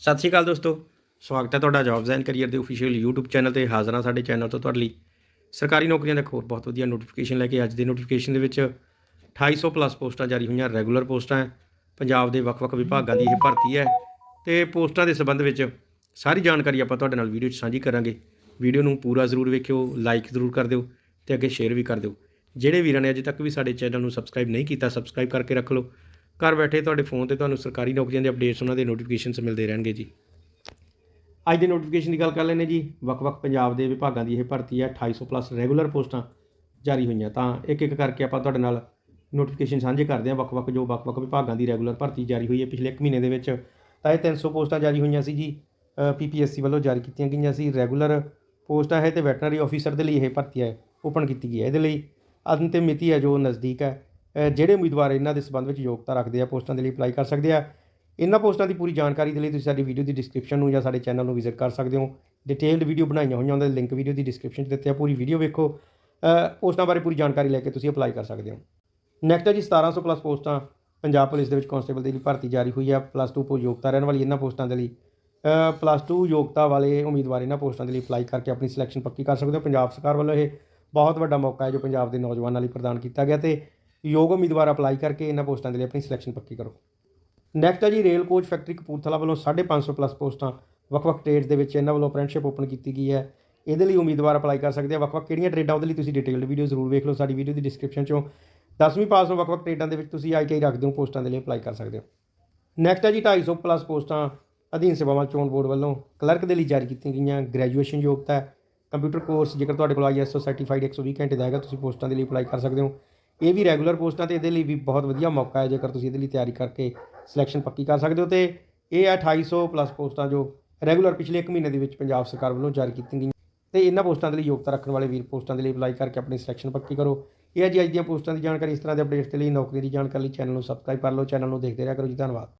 ਸਤਿ ਸ਼੍ਰੀ ਅਕਾਲ ਦੋਸਤੋ, ਸਵਾਗਤ ਹੈ ਤੁਹਾਡਾ ਜੌਬਸ ਐਂਡ ਕੈਰੀਅਰ ਦੇ ਅਫੀਸ਼ੀਅਲ YouTube ਚੈਨਲ ਤੇ ਹਾਜ਼ਰ ਹਾਂ ਸਾਡੇ ਚੈਨਲ ਤੋਂ ਤੁਹਾਡੇ ਲਈ। ਸਰਕਾਰੀ ਨੌਕਰੀਆਂ ਦਾ ਇੱਕ ਹੋਰ ਬਹੁਤ ਵਧੀਆ ਨੋਟੀਫਿਕੇਸ਼ਨ ਲੈ ਕੇ ਅੱਜ ਦੇ ਨੋਟੀਫਿਕੇਸ਼ਨ ਦੇ ਵਿੱਚ 2800 ਪਲੱਸ ਪੋਸਟਾਂ ਜਾਰੀ ਹੋਈਆਂ ਰੈਗੂਲਰ ਪੋਸਟਾਂ ਹੈ, ਪੰਜਾਬ ਦੇ ਵੱਖ-ਵੱਖ ਵਿਭਾਗਾਂ ਦੀ ਇਹ ਭਰਤੀ ਹੈ ਤੇ ਪੋਸਟਾਂ ਦੇ ਸੰਬੰਧ ਵਿੱਚ ਸਾਰੀ ਜਾਣਕਾਰੀ ਆਪਾਂ ਤੁਹਾਡੇ ਨਾਲ ਵੀਡੀਓ 'ਚ ਸਾਂਝੀ ਕਰਾਂਗੇ। ਵੀਡੀਓ ਨੂੰ ਪੂਰਾ ਜ਼ਰੂਰ ਵੇਖਿਓ ਲਾਈਕ ਜ਼ਰੂਰ ਕਰ ਦਿਓ ਤੇ ਅੱਗੇ ਸ਼ੇਅਰ ਵੀ ਕਰ ਦਿਓ। ਜਿਹੜੇ ਵੀਰਾਂ ਨੇ ਅਜੇ ਤੱਕ ਵੀ ਸਾਡੇ ਚੈਨਲ ਨੂੰ ਸਬਸਕ੍ਰਾਈਬ ਨਹੀਂ ਕੀਤਾ ਸਬਸਕ੍ਰਾਈਬ ਕਰਕੇ ਰੱਖ ਲਓ। ਘਰ ਬੈਠੇ ਤੁਹਾਡੇ ਫੋਨ ਤੇ ਤੁਹਾਨੂੰ ਸਰਕਾਰੀ ਨੌਕਰੀਆਂ ਦੇ ਅਪਡੇਟਸ ਉਹਨਾਂ ਦੇ ਨੋਟੀਫਿਕੇਸ਼ਨਸ ਮਿਲਦੇ ਰਹਿਣਗੇ ਜੀ। ਅੱਜ ਦੇ ਨੋਟੀਫਿਕੇਸ਼ਨ ਦੀ ਗੱਲ ਕਰ ਲੈਂਦੇ ਜੀ। ਵੱਖ-ਵੱਖ ਪੰਜਾਬ ਦੇ ਵਿਭਾਗਾਂ ਦੀ ਇਹ ਭਰਤੀ ਹੈ। 2800 ਪਲੱਸ ਰੈਗੂਲਰ ਪੋਸਟਾਂ ਜਾਰੀ ਹੋਈਆਂ। ਤਾਂ ਇੱਕ ਇੱਕ ਕਰਕੇ ਆਪਾਂ ਤੁਹਾਡੇ ਨਾਲ ਨੋਟੀਫਿਕੇਸ਼ਨ ਸਾਂਝੇ ਕਰਦੇ ਹਾਂ। ਵੱਖ-ਵੱਖ ਜੋ ਵੱਖ-ਵੱਖ ਵਿਭਾਗਾਂ ਦੀ ਰੈਗੂਲਰ ਭਰਤੀ ਜਾਰੀ ਹੋਈ ਹੈ। ਪਿਛਲੇ 1 ਮਹੀਨੇ ਦੇ ਵਿੱਚ ਤਾਂ ਇਹ 300 ਪੋਸਟਾਂ ਜਾਰੀ ਹੋਈਆਂ ਸੀ ਜੀ। ਪੀਪੀਐਸਸੀ ਵੱਲੋਂ ਜਾਰੀ ਕੀਤੀਆਂ ਗਈਆਂ ਸੀ। ਰੈਗੂਲਰ ਪੋਸਟਾਂ ਹੈ ਤੇ ਵੈਟਰਨਰੀ ਆਫੀਸਰ ਦੇ ਲਈ ਇਹ ਭਰਤੀ ਹੈ ਓਪਨ ਕੀਤੀ ਗਈ ਹੈ। ਇਹਦੇ ਲਈ ਅੰਤਿਮ ਮਿਤੀ ਹੈ ਜੋ ਨਜ਼ਦੀਕ ਹੈ। ਜਿਹੜੇ ਉਮੀਦਵਾਰ ਇਹਨਾਂ ਦੇ ਸੰਬੰਧ ਵਿੱਚ ਯੋਗਤਾ ਰੱਖਦੇ ਆ ਪੋਸਟਾਂ ਦੇ ਲਈ ਅਪਲਾਈ ਕਰ ਸਕਦੇ ਆ। ਇਹਨਾਂ ਪੋਸਟਾਂ ਦੀ ਪੂਰੀ ਜਾਣਕਾਰੀ ਦੇ ਲਈ ਤੁਸੀਂ ਸਾਡੀ ਵੀਡੀਓ ਦੀ ਡਿਸਕ੍ਰਿਪਸ਼ਨ ਨੂੰ ਜਾਂ ਸਾਡੇ ਚੈਨਲ ਨੂੰ ਵਿਜ਼ਿਟ ਕਰ ਸਕਦੇ ਹੋ। ਡਿਟੇਲਡ ਵੀਡੀਓ ਬਣਾਈਆਂ ਹੋਈਆਂ ਉਹਨਾਂ ਦੇ ਲਿੰਕ ਵੀਡੀਓ ਦੀ ਡਿਸਕ੍ਰਿਪਸ਼ਨ 'ਚ ਦਿੱਤੇ ਆ ਪੂਰੀ ਵੀਡੀਓ ਵੇਖੋ। ਅ, ਪੋਸਟਾਂ ਬਾਰੇ ਪੂਰੀ ਜਾਣਕਾਰੀ ਲੈ ਕੇ ਤੁਸੀਂ ਅਪਲਾਈ ਕਰ ਸਕਦੇ ਹੋ। ਨੈਕਸਟ ਹੈ ਜੀ 1700 ਪਲੱਸ ਪੋਸਟਾਂ ਪੰਜਾਬ ਪੁਲਿਸ ਦੇ ਵਿੱਚ ਕਾਂਸਟੇਬਲ ਦੇ ਲਈ ਭਰਤੀ ਜਾਰੀ ਹੋਈ ਹੈ ਪਲੱਸ 2 ਪੋ ਯੋਗਤਾ ਰਹਿਣ ਵਾਲੀ ਇਹਨਾਂ ਪੋਸਟਾਂ ਦੇ ਲਈ। ਪਲੱਸ 2 ਯੋਗਤਾ ਵਾਲੇ ਉਮੀਦਵਾਰ ਇਹਨਾਂ ਪੋਸਟਾਂ ਦੇ ਲਈ ਅਪਲਾਈ ਕਰਕੇ ਆਪਣੀ ਸਿਲੈਕਸ਼ਨ ਪੱਕੀ ਕਰ ਸਕਦੇ ਹੋ। ਪੰਜਾਬ ਸਰਕਾਰ ਵੱਲੋਂ ਇਹ ਬਹੁਤ ਵੱਡਾ ਮੌਕਾ ਹੈ ਜੋ ਪੰਜਾਬ ਦੇ ਨੌਜਵਾਨਾਂ ਲਈ ਪ੍ਰਦਾਨ ਕੀਤਾ ਗਿਆ ਤੇ ਯੋਗ ਉਮੀਦਵਾਰ ਅਪਲਾਈ ਕਰਕੇ ਇਹਨਾਂ ਪੋਸਟਾਂ ਦੇ ਲਈ ਆਪਣੀ ਸਿਲੈਕਸ਼ਨ ਪੱਕੀ ਕਰੋ। ਨੈਕਸਟ ਹੈ ਜੀ ਰੇਲ ਕੋਚ ਫੈਕਟਰੀ ਕਪੂਰਥਲਾ ਵੱਲੋਂ 550 ਪਲੱਸ ਪੋਸਟਾਂ, ਵੱਖ-ਵੱਖ ਟ੍ਰੇਡਸ ਦੇ ਵਿੱਚ ਇਹਨਾਂ ਵੱਲੋਂ ਅਪ੍ਰੈਂਟਿਸਸ਼ਿਪ ਓਪਨ ਕੀਤੀ ਗਈ ਹੈ। ਇਹਦੇ ਲਈ ਉਮੀਦਵਾਰ ਅਪਲਾਈ ਕਰ ਸਕਦੇ ਆ। ਵੱਖ-ਵੱਖ ਕਿਹੜੀਆਂ ਟ੍ਰੇਡਾਂ ਉਹਦੇ ਲਈ ਤੁਸੀਂ ਡਿਟੇਲਡ ਵੀਡੀਓ ਜ਼ਰੂਰ ਵੇਖ ਲਓ, ਸਾਡੀ ਵੀਡੀਓ ਦੀ ਡਿਸਕ੍ਰਿਪਸ਼ਨ ਚੋਂ। 10ਵੀਂ ਪਾਸ ਨੂੰ ਵੱਖ-ਵੱਖ ਟ੍ਰੇਡਾਂ ਦੇ ਵਿੱਚ ਤੁਸੀਂ ਆਈਟੀਆਈ ਰੱਖਦੇ ਹੋ, ਪੋਸਟਾਂ ਦੇ ਲਈ ਅਪਲਾਈ ਕਰ ਸਕਦੇ ਹੋ। ਨੈਕਸਟ ਹੈ ਜੀ 250 ਪਲੱਸ ਪੋਸਟਾਂ ਅਧੀਨ ਸੇਵਾਵਾਂ ਚੋਣ ਬੋਰਡ ਵੱਲੋਂ ਕਲਰਕ ਦੇ ਲਈ ਜਾਰੀ ਕੀਤੀਆਂ ਗਈਆਂ। ਗ੍ਰੈਜੂਏਸ਼ਨ ਯੋਗਤਾ ਹੈ ਕੰਪਿਊਟਰ ਕੋਰਸ ਜੇਕਰ ਤੁਹਾਡੇ ਕੋਲ ਆਈਐਸਓ ਸਰਟੀਫਾਈਡ 120 ਘੰਟੇ ਦਾ ਹੈਗਾ, ਤੁਸੀਂ ਪੋਸਟਾਂ ਦੇ ਲਈ ਅਪਲਾਈ ਕਰ ਸਕਦੇ ਹੋ। ਇਹ ਵੀ ਰੈਗੂਲਰ ਪੋਸਟਾਂ ਤੇ ਇਹਦੇ ਲਈ ਵੀ ਬਹੁਤ ਵਧੀਆ ਮੌਕਾ ਹੈ, ਜੇਕਰ ਤੁਸੀਂ ਇਹਦੇ ਲਈ ਤਿਆਰੀ ਕਰਕੇ ਸਿਲੈਕਸ਼ਨ ਪੱਕੀ ਕਰ ਸਕਦੇ ਹੋ ਤੇ ਇਹ ਹੈ 2800 ਪਲੱਸ ਪੋਸਟਾਂ ਜੋ ਰੈਗੂਲਰ ਪਿਛਲੇ 1 ਮਹੀਨੇ ਦੇ ਵਿੱਚ ਪੰਜਾਬ ਸਰਕਾਰ ਵੱਲੋਂ ਜਾਰੀ ਕੀਤੀਆਂ ਗਈਆਂ। ਤੇ ਇਹਨਾਂ ਪੋਸਟਾਂ ਦੇ ਲਈ ਯੋਗਤਾ ਰੱਖਣ ਵਾਲੇ ਵੀਰ ਪੋਸਟਾਂ ਦੇ ਲਈ ਅਪਲਾਈ ਕਰਕੇ ਆਪਣੀ ਸਿਲੈਕਸ਼ਨ ਪੱਕੀ ਕਰੋ। ਇਹ ਹੈ ਜੀ ਅੱਜ ਦੀਆਂ ਪੋਸਟਾਂ ਦੀ ਜਾਣਕਾਰੀ ਇਸ ਤਰ੍ਹਾਂ ਦੇ ਅਪਡੇਟਸ ਦੇ ਲਈ ਨੌਕਰੀ ਦੀ ਜਾਣਕਾਰੀ ਲਈ ਚੈਨਲ ਨੂੰ ਸਬਸਕ੍ਰਾਈਬ ਕਰ ਲਓ ਚੈਨਲ ਨੂੰ ਦੇਖਦੇ ਰਿਹਾ ਕਰੋ ਜੀ, ਧੰਨਵਾਦ।